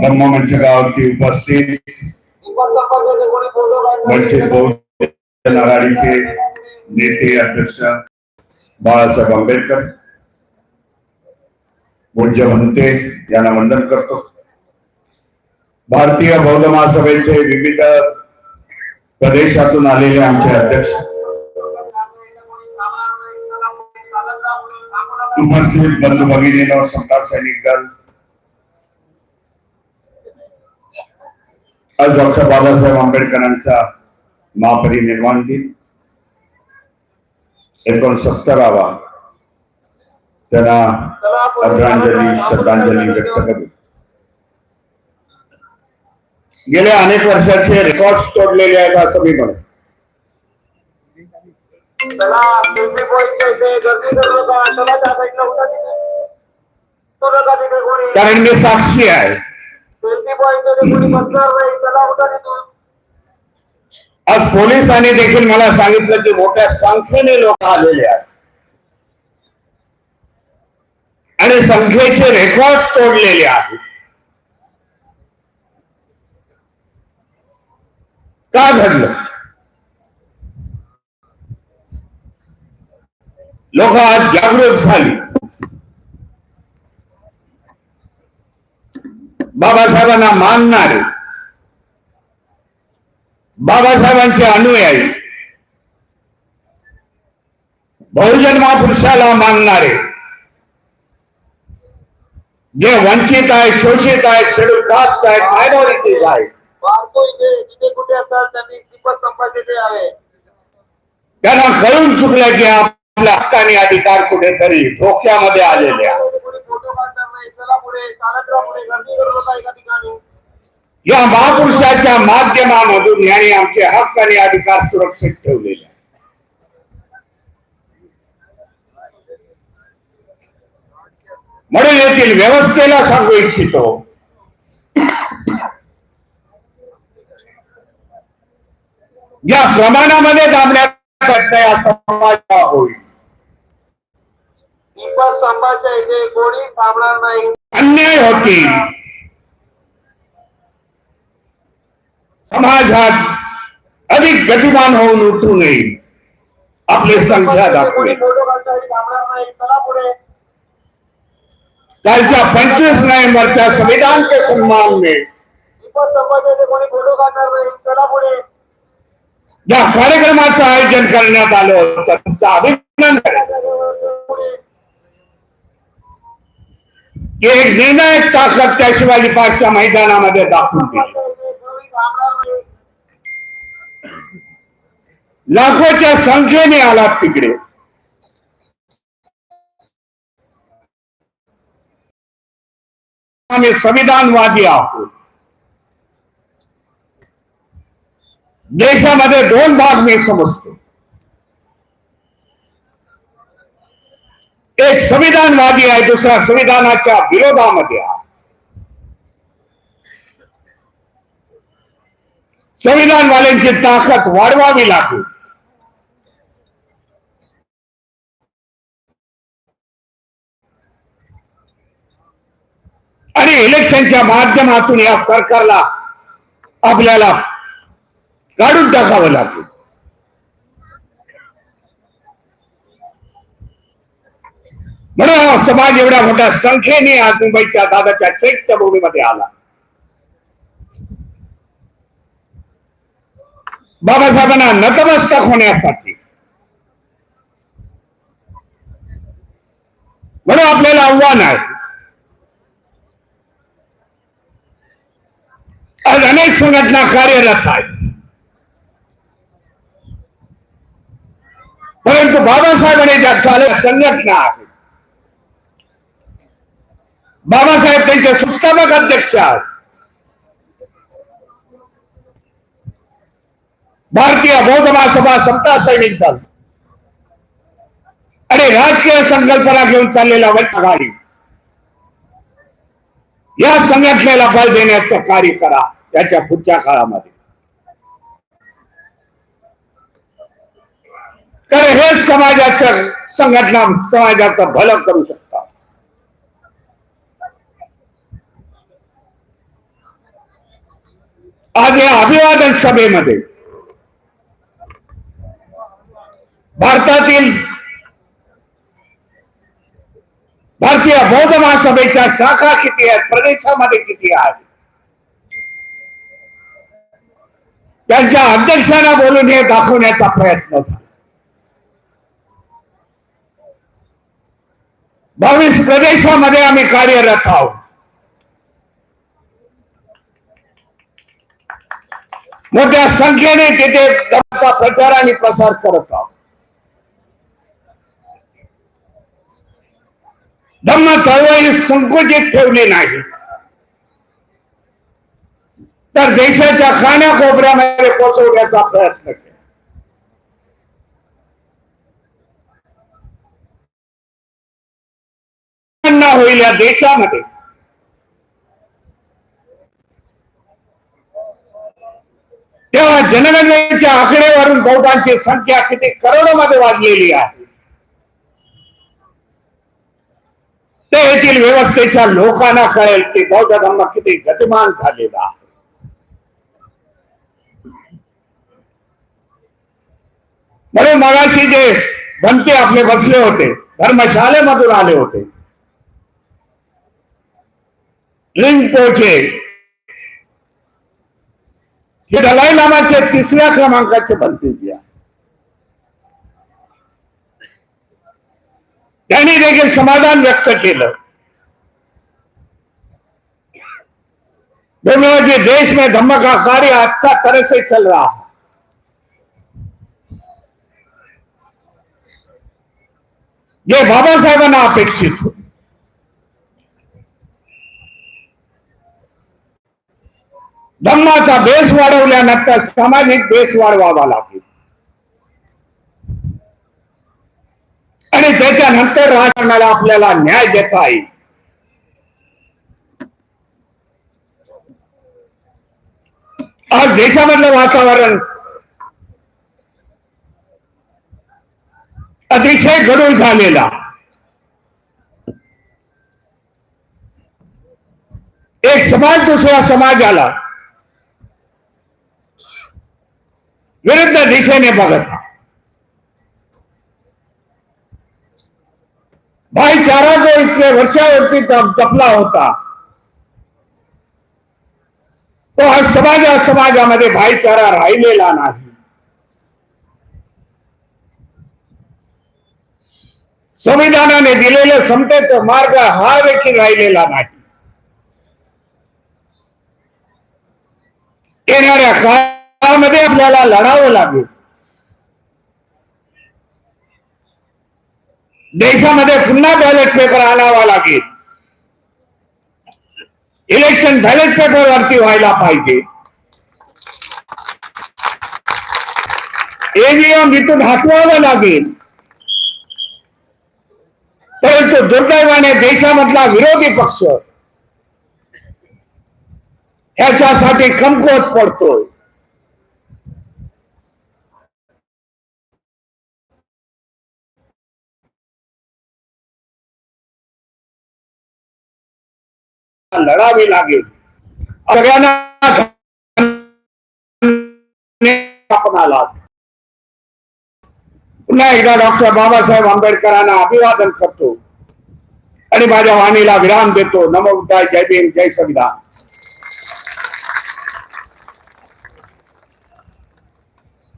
ब्रह्ममंच गावावरती उपस्थित वंचित बहुजन आघाडीचे नेते अध्यक्ष बाळासाहेब आंबेडकर. पूज्य म्हणते यांना वंदन करतो. भारतीय बौद्ध महासभेचे विविध प्रदेशातून आलेले आमचे अध्यक्ष उपस्थित बंधू भगिनी समता सैनिक दल आज डॉक्टर बाबासाहेब आंबेडकरांचा महापरिनिर्वाण दिन. एकोणसत्तरावा त्यांना आदरांजली श्रद्धांजली व्यक्त करू गेल्या अनेक वर्षाचे रेकॉर्ड तोडलेले आहेत असं मी म्हणतो कारण मी साक्षी आहे. आज पोलिसांनी देखील मला सांगितलं की मोठ्या संख्येने लोक आलेले आहेत. आणि संख्येचे रेकॉर्ड तोडलेले आहेत. का घडलं? लोक आज जागृत झाली. बाबासाहेबांना मानणारे बाबासाहेबांचे अनुयायी बहुजन महापुरुषाला मानणारे जे वंचित आहेत शोषित आहेत शेड्यूल कास्ट आहेत. मायनॉरिटीज आहेत त्यांना कळून चुकलं की आपल्या हक्काने अधिकार कुठेतरी धोक्यामध्ये आलेले आहेत या महापुरुषाच्या माध्यमामधून याने आमचे हक्क आणि अधिकार सुरक्षित ठेवलेले म्हणून येथील व्यवस्थेला सांगू इच्छितो. या प्रमाणामध्ये दाबण्यात या समाजाला होईल. दीपक स्तंभाच्या इथे कोणी थांबणार नाही अन्याय होतील समाजात अधिक गतिमान होऊन उठू नये आपले संख्या कोणी नाही कालच्या पंचवीस नोव्हेंबरच्या संविधान के सन्मान में दीपक कोणी पुढे या कार्यक्रमाचं आयोजन करण्यात आलं होतं. तुमचं अभिनंदन. आहे. की एक निर्णायक ताकद त्या शिवाजी पार्कच्या मैदानामध्ये दाखवून दिली. लाखोच्या संख्येने आलात तिकडे. आम्ही संविधानवादी आहोत. देशामध्ये दोन भाग मी समजतो. एक संविधानवादी आहे दुसरा संविधानाच्या विरोधामध्ये आहे. संविधानवाल्यांची ताकद वाढवावी लागेल. आणि इलेक्शनच्या माध्यमातून या सरकारला आपल्याला काढून टाकावं लागेल. म्हणून हा समाज एवढ्या मोठ्या संख्येने आज मुंबईच्या दादाच्या चैत्यभूमीमध्ये आला. बाबासाहेबांना नतमस्तक होण्यासाठी. म्हणून आपल्याला आव्हान आहे. आज अनेक संघटना कार्यरत आहेत. परंतु बाबासाहेबांनी ज्या चालू संघटना आहेत बाबासाहेब त्यांचे संस्थापक अध्यक्ष आहेत. भारतीय बौद्ध महासभा सत्ता सैनिक दल. आणि राजकीय संकल्पना घेऊन चाललेला वैठ आघाडी या संघटनेला बळ देण्याचं कार्य करा त्याच्या पुढच्या काळामध्ये. तर हे समाजाचं संघटना समाजाचं भलं करू शकतात आज या अभिवादन सभेमध्ये भारतातील भारतीय बौद्ध महासभेच्या शाखा किती आहेत? प्रदेशामध्ये किती आहेत? त्यांच्या अध्यक्षांना बोलून हे दाखवण्याचा प्रयत्न झाला. बावीस प्रदेशामध्ये आम्ही कार्यरत आहोत. मोठ्या संख्येने तिथे धर्माचा प्रचार आणि प्रसार करत आहोत. धम्म चळवळी संकुचित ठेवली नाही. तर देशाच्या कानाकोपऱ्यामध्ये पोहोचवण्याचा प्रयत्न केला. होईल या देशामध्ये. तेव्हा जनगणनेच्या आकडेवरून बौद्धांची संख्या किती करोडोमध्ये वाढलेली आहे. ते येथील व्यवस्थेच्या लोकांना कळेल की बौद्ध धर्म किती गतिमान झालेला आहे. म्हणून मगाशी जे बनते आपले बसले होते धर्मशाळेमधून आले होते. लिंग पोचे हे दलाई लामाचे तिसऱ्या क्रमांकाचे बनतील या त्यांनी देखील समाधान व्यक्त केलं. दोनों जी देश में धम्म का कार्य अच्छा तरह से चल रहा है. ये बाबा बाबासाहेबांना अपेक्षित होते. धम्माचा बेस वाढवल्यानंतर सामाजिक बेस वाढवावा लागेल. आणि त्याच्यानंतर राजकारणाला आपल्याला न्याय देता येईल. आज देशामधलं वातावरण अतिशय गडूळ झालेला एक समाज दुसऱ्या समाजाला विरुद्ध दिशेने बघत भाईचारा जो इतके वर्षावरती जप- जपला होता। तो आज समाजा समाजामध्ये भाईचारा राहिलेला नाही संविधानाने दिलेले समतेचा मार्ग हा देखील राहिलेला नाही येणाऱ्या काळामध्ये आपल्याला लढावं लागेल. देशामध्ये पुन्हा बॅलेट पेपर आणावा लागेल. इलेक्शन बॅलेट पेपर वरती व्हायला पाहिजे. ईव्हीएम इथून हटवावं लागेल. परंतु दुर्दैवाने देशामधला विरोधी पक्ष ह्याच्यासाठी कमकुवत पडतोय. लढावी लागेल. सगळ्यांना पुन्हा एकदा डॉक्टर बाबासाहेब आंबेडकरांना अभिवादन करतो. आणि माझ्या वाणीला विराम देतो. नमो बुद्धाय जय भीम जय संविधान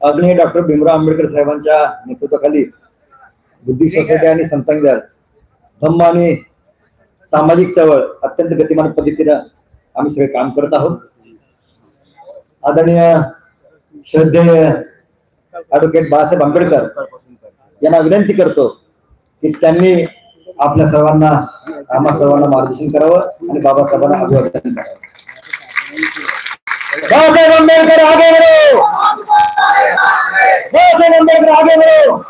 आदरणीय डॉक्टर भीमराव आंबेडकर साहेबांच्या नेतृत्वाखाली बुद्धी सोसायटी आणि संतांच्या धम्म आणि सामाजिक चळवळ अत्यंत गतिमान पद्धतीनं आम्ही सगळे काम करत आहोत. आदरणीय श्रद्धेय ऍडव्होकेट बाळासाहेब आंबेडकर यांना विनंती करतो की त्यांनी आपल्या सर्वांना आम्हा सर्वांना मार्गदर्शन करावं आणि बाबासाहेबांना अभिवादन करावं. बाबासाहेब आंबेडकर आगे बरो बाबासाहेब आंबेडकर आगे बरो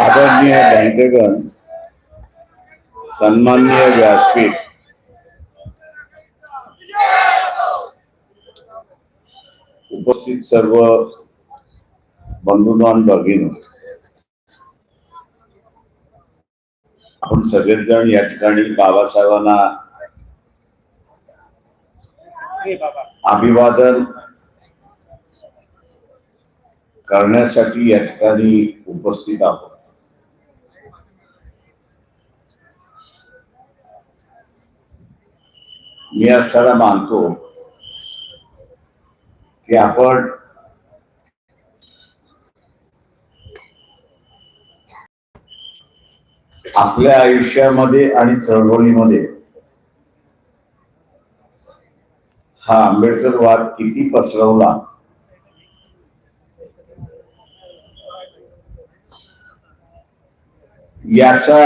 आदरणीय बँकेगण सन्माननीय व्यासपीठ उपस्थित सर्व बंधूंनो आणि भगिनी आपण सगळेच जण या ठिकाणी बाबासाहेबांना अभिवादन करण्यासाठी या ठिकाणी उपस्थित आहोत. मी असताना मानतो की आपण आपल्या आयुष्यामध्ये आणि चळवळीमध्ये हा आंबेडकर वाद किती पसरवला? याचा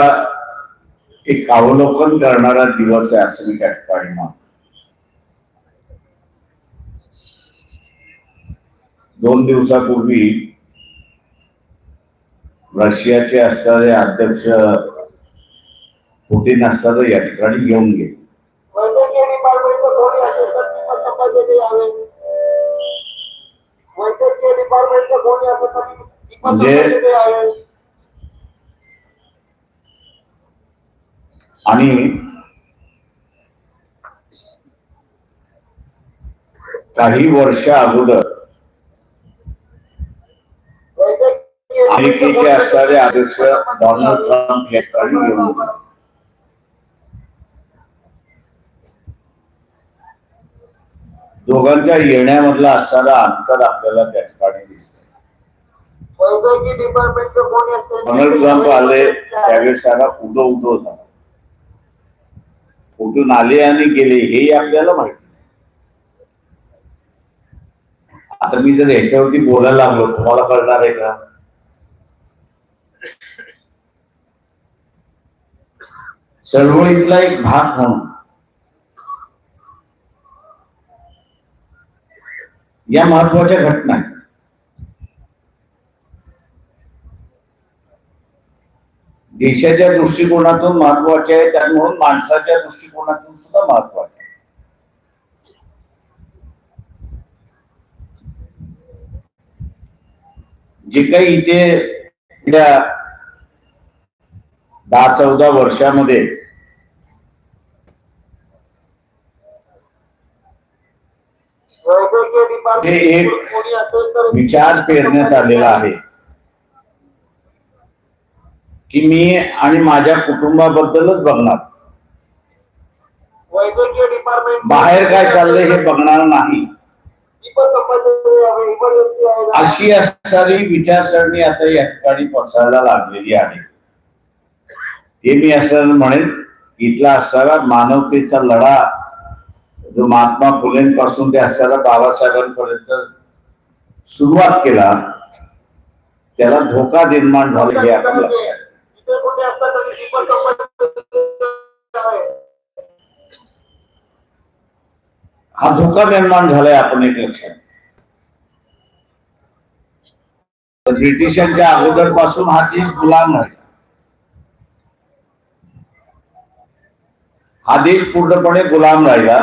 एक अवलोकन करणारा दिवस आहे असं मी त्या ठिकाणी मानतो. दोन दिवसापूर्वी रशियाचे असणारे अध्यक्ष पुटीन असताना या ठिकाणी येऊन गेले. म्हणजे- आणि काही वर्ष अगोदर अमेरिकेचे असणारे अध्यक्ष डोनाल्ड ट्रम्प या ठिकाणी येऊन दोघांच्या येण्यामधला असणारा अंतर आपल्याला त्या ठिकाणी ट्रम्प आले त्यावेळेस सारा उदो उदो झाला. कुठून आले आणि गेले हेही आपल्याला माहिती नाही. आता मी जर याच्यावरती बोलायला लागलो तुम्हाला कळणार आहे का? चळवळीतला एक भाग म्हणून. या महत्त्वाच्या घटना आहेत. देशाच्या दृष्टिकोनातून महत्त्वाचे आहेत आणि म्हणून माणसाच्या दृष्टिकोनातून सुद्धा महत्त्वाचे आहेत. जे काही इथे दहा चौदा वर्षामध्ये हे एक विचार पेरण्यात आलेला आहे की मी आणि माझ्या कुटुंबाबद्दलच बघणार. वैद्यकीय डिपार्टमेंट बाहेर काय चाललंय हे बघणार नाही. अशी असणारी विचारसरणी आता या ठिकाणी पसरायला लागलेली आहे. ते मी असं म्हणेन इथला असणारा मानवतेचा लढा जो महात्मा फुलेंपासून ते असणारा बाबासाहेबांपर्यंत सुरुवात केला त्याला धोका निर्माण झाला हे आपण हा धोका निर्माण झालाय आपण एक लक्षात. ब्रिटिशांच्या अगोदरपासून हा देश गुलाम आहे. हा देश पूर्णपणे गुलाम राहिला.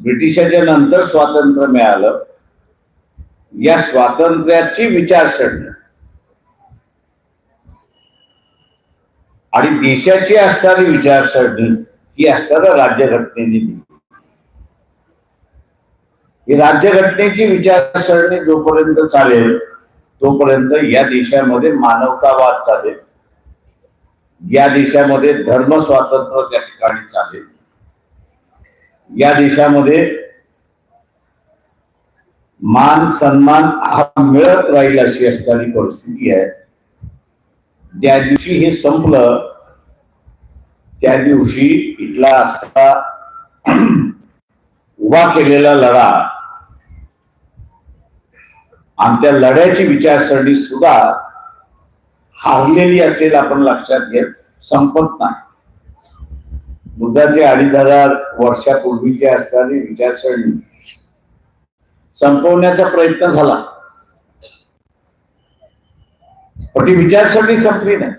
ब्रिटिशांच्या नंतर स्वातंत्र्य मिळालं. या स्वातंत्र्याची विचारसरणी. आणि देशाची असणारी विचारसरणी ही असताना राज्यघटनेने दिली. ही राज्यघटनेची विचारसरणी जोपर्यंत चालेल तोपर्यंत या देशामध्ये मानवतावाद चालेल. या देशामध्ये धर्म स्वातंत्र्य त्या ठिकाणी चालेल. या देशामध्ये मान सन्मान हा मिळत राहील अशी असणारी परिस्थिती आहे. त्या दिवशी हे संपलं त्या दिवशी इथला असा उभा केलेला लढा. आणि त्या लढ्याची विचारसरणी सुद्धा हारलेली असेल आपण लक्षात घेत संपत नाही. बुद्धाचे अडीच हजार वर्षापूर्वीचे असणारी विचारसरणी संपवण्याचा प्रयत्न झाला. पण ती विचारसरणी संपली नाही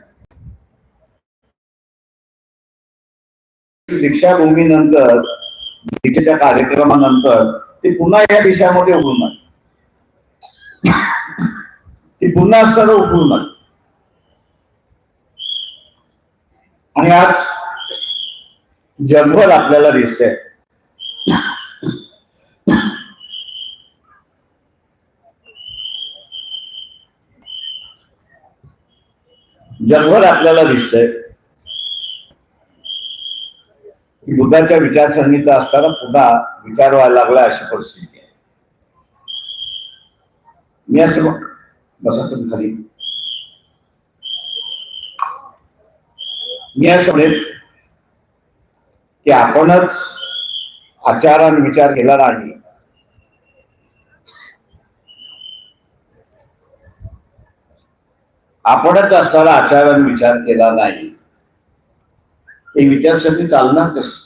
दीक्षाभूमीनंतर दीक्षेच्या कार्यक्रमानंतर ते पुन्हा या देशामध्ये उघडून आले ती पुन्हा असताना उघडून आली आणि आज जगभर आपल्याला दिसतंय. जगभर आपल्याला दिसतंय. की बुद्धाच्या विचारसंहिता असताना पुन्हा विचार व्हायला लागला अशी परिस्थिती आहे. मी असं बसा तुम्ही खाली. मी असं म्हणेन की आपणच आचार आणि विचार केला नाही. आपणच असताना आचार विचार केला नाही. ते विचारसरणी चालणार कसं?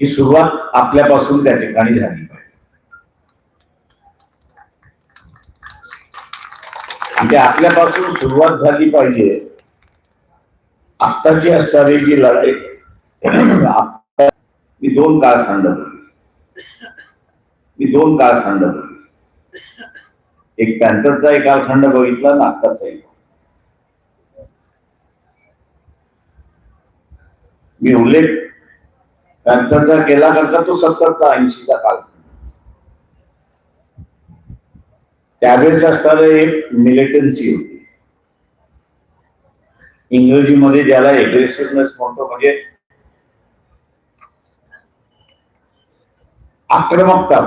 ही सुरुवात आपल्यापासून त्या ठिकाणी झाली पाहिजे. म्हणजे आपल्यापासून सुरुवात झाली पाहिजे. आत्ताची असणारी जी लढाई मी दोन काळखंड मी दोन कालखंड बघितले. एक पॅन्थरचा एक कालखंड बघितला आणि एक. मी उल्लेख पॅन्थरचा केला करता का तो सत्तरचा ऐंशीचा कालखंड. त्यावेळेस असताना एक मिलिटन्सी होती. इंग्रजीमध्ये ज्याला एग्रेसिव्हनेस म्हणतो म्हणजे आक्रमकता.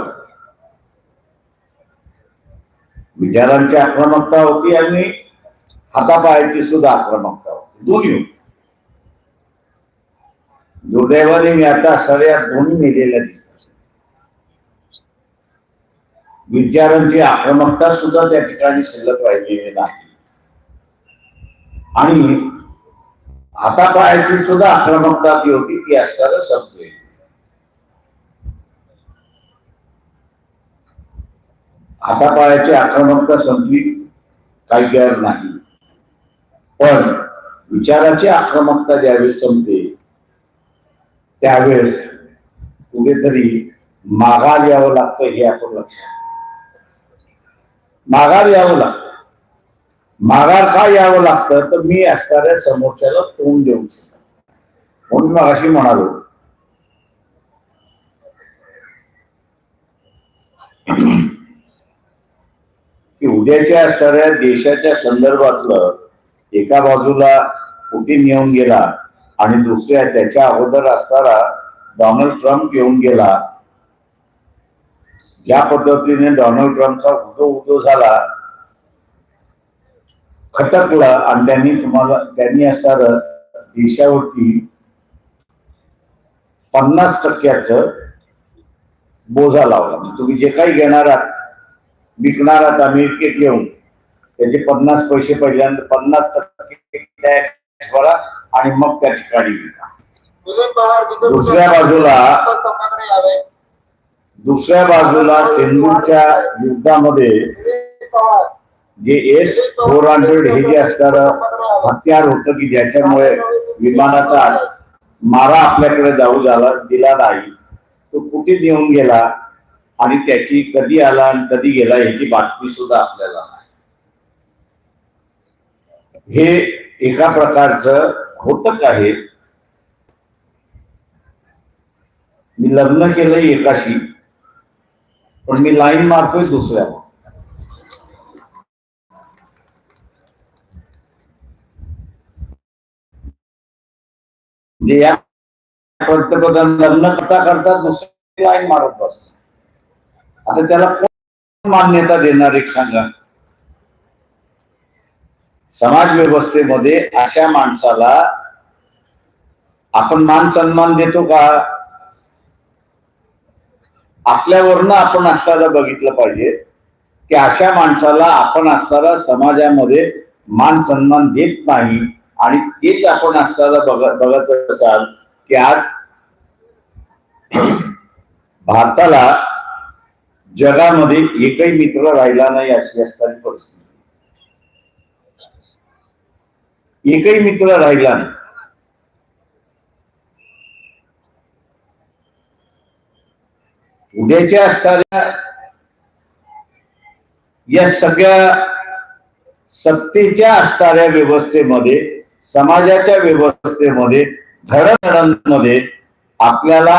विचारांची आक्रमकता होती आणि हातापायाची सुद्धा आक्रमकता होती. दोन्ही होती. दुर्दैवाने मी आता सगळ्या दोन्ही मेलेल्या दिसतात. विचारांची आक्रमकता सुद्धा त्या ठिकाणी शिल्लक राहिलेली नाही. आणि हातापायाची सुद्धा आक्रमकता जी होती ती असताना संपली. हातापायाची आक्रमकता संपली काही गैर नाही. पण विचाराची आक्रमकता ज्यावेळेस संपते त्यावेळेस कुठेतरी माघार यावं लागतं हे आपण लक्षात माघार यावं लागतं. माघार का यावं लागतं? तर मी असणाऱ्या समोरच्याला तोंड देऊ शकतो म्हणून मग अशी म्हणालो. की उद्याच्या असणाऱ्या देशाच्या संदर्भातलं एका बाजूला पुतीन येऊन गेला आणि दुसऱ्या त्याच्या अगोदर असणारा डोनाल्ड ट्रम्प येऊन गेला ज्या पद्धतीने डोनाल्ड ट्रम्पचा उदो उदो झाला खटकला आणि त्यांनी तुम्हाला त्यांनी असणार देशावरती पन्नास टक्क्याच बोजा लावला. म्हणजे तुम्ही जे काही घेणार आहात विकणार आहात अमेरिकेत येऊन त्याचे पन्नास पैसे पहिल्यांदा पन्नास टक्के टॅक्स भरा आणि मग त्या ठिकाणी विका. दुसऱ्या बाजूला दुसऱ्या बाजूला सिंधूच्या युद्धामध्ये जे एस फोर हंड्रेड हे जे असणारं हत्यार होतं की ज्याच्यामुळे विमानाचा मारा आपल्याकडे जाऊ झाला दिला नाही तो कुठे येऊन गेला? आणि त्याची कधी आला आणि कधी गेला याची बातमी सुद्धा आपल्याला नाही. हे एका प्रकारचं घोतक आहे. मी लग्न केलंय एकाशी पण मी लाईन मारतोय दुसऱ्यावर. म्हणजे या पंतप्रधान लग्न करता करता दुसरी लाईन मारत बसतो आता त्याला कोण मान्यता देणार एक सांगा? समाज व्यवस्थेमध्ये अशा माणसाला आपण मान सन्मान देतो का? आपल्यावरनं आपण असताना बघितलं पाहिजे की अशा माणसाला आपण असताना समाजामध्ये मान सन्मान देत नाही. आणि तेच आपण असताना बघत बघत असाल की आज भारताला जगामध्ये एकही मित्र राहिला नाही अशी असणारी परिस्थिती. एकही मित्र राहिला नाही. उद्याच्या असणाऱ्या या सगळ्या सत्तेच्या असणाऱ्या व्यवस्थेमध्ये समाजाच्या व्यवस्थेमध्ये घडणघडणमध्ये आपल्याला